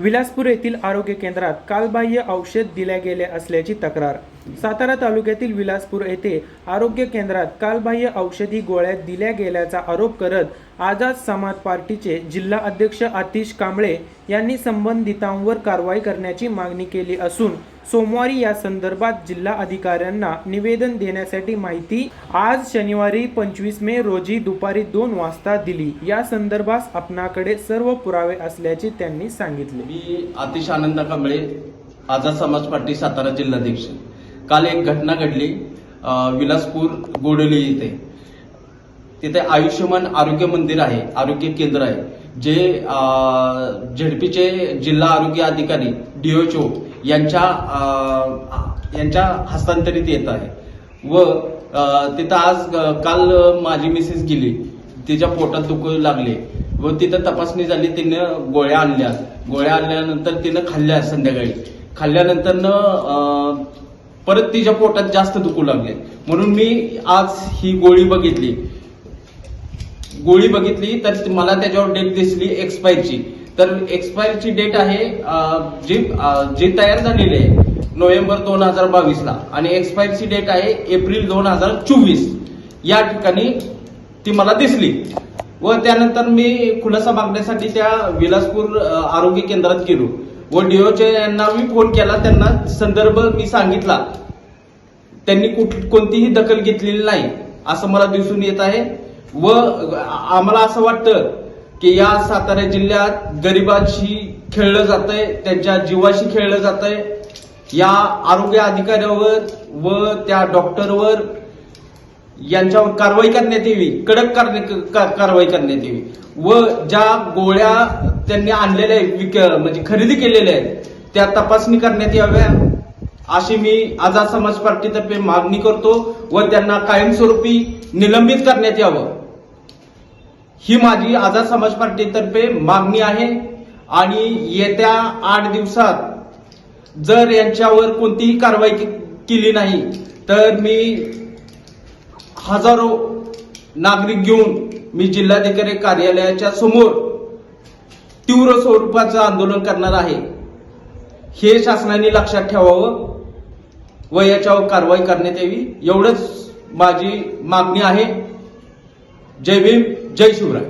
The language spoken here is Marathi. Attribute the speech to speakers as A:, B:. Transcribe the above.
A: विलासपूर येथील आरोग्य केंद्रात कालबाह्य औषध दिल्या गेले असल्याची तक्रार. सातारा तालुक्यातील विलासपूर येथे आरोग्य केंद्रात कालबाह्य औषधी गोळ्या दिल्या गेल्याचा आरोप करत आझाद समाज पार्टीचे जिल्हा अध्यक्ष आतिश कांबळे यांनी संबंधितांवर कारवाई करण्याची मागणी केली असून सोमवारी या संदर्भात जिल्हा अधिकाऱ्यांना निवेदन देण्यासाठी माहिती आज शनिवारी पंचवीस मे रोजी दुपारी दोन वाजता दिली. या संदर्भात आपणाकडे सर्व पुरावे असल्याचे त्यांनी सांगितले.
B: मी आतिश आनंद कांबळे आझाद समाज पार्टी सातारा जिल्हाध्यक्ष. काल एक घटना घडली विलासपूर गोडली येथे तिथे आयुष्यमान आरोग्य मंदिर आहे आरोग्य केंद्र आहे जे झेडपीचे जिल्हा आरोग्य अधिकारी डीओचओ यांच्या यांच्या हस्तांतरित येत आहे. व तिथं आज काल माझी मिसेस गेली. तिच्या पोटात दुखू लागले. व तिथं तपासणी झाली तिनं गोळ्या आणल्या गोळ्या आणल्यानंतर तिनं खाल्ल्या संध्याकाळी. खाल्ल्यानंतर परत तिच्या पोटात जास्त दुखू लागले. म्हणून मी आज ही गोळी बघितली. गोळी बघितली तर मला त्याच्यावर डेट दिसली एक्सपायरची. तर एक्सपायरची डेट आहे जी जी तयार झालेली आहे नोव्हेंबर दोन हजार बावीस ला आणि एक्सपायरची डेट आहे एप्रिल दोन हजार चोवीस. या ठिकाणी ती मला दिसली. व त्यानंतर मी खुलासा मागण्यासाठी त्या विलासपूर आरोग्य केंद्रात गेलो. व डीओचे यांना मी फोन केला. त्यांना संदर्भ मी सांगितला. त्यांनी कुठ कोणतीही दखल घेतलेली नाही असं मला दिसून येत आहे. व आम्हाला असं वाटतं की या सातारा जिल्ह्यात गरिबांशी खेळलं जातंय त्यांच्या जीवाशी खेळलं जातंय. या आरोग्य अधिकाऱ्यावर व त्या डॉक्टरवर यांच्यावर कारवाई करण्यात यावी कडक कारणे- का- कारवाई करण्यात यावी. व ज्या गोळ्या त्यांनी आणलेल्या आहेत, विक म्हणजे खरेदी केलेल्या आहेत त्या तपासणी करण्यात याव्या. अशी मी आझाद समाज पार्टीतर्फे मागणी करतो व त्यांना कायमस्वरूपी निलंबित करण्यात यावं. ही माझी आझाद समाज पार्टीतर्फे मागणी आहे आणि येत्या आठ दिवसात जर यांच्यावर कोणतीही कारवाई केली नाही तर मी हजारो नागरिक घेऊन मी जिल्हाधिकारी कार्यालयाच्या समोर तीव्र स्वरूपाचं आंदोलन करणार आहे. हे शासनाने लक्षात ठेवावं व याच्यावर कारवाई करण्यात यावी एवढंच माझी मागणी आहे. जय भीम जय शिवराय.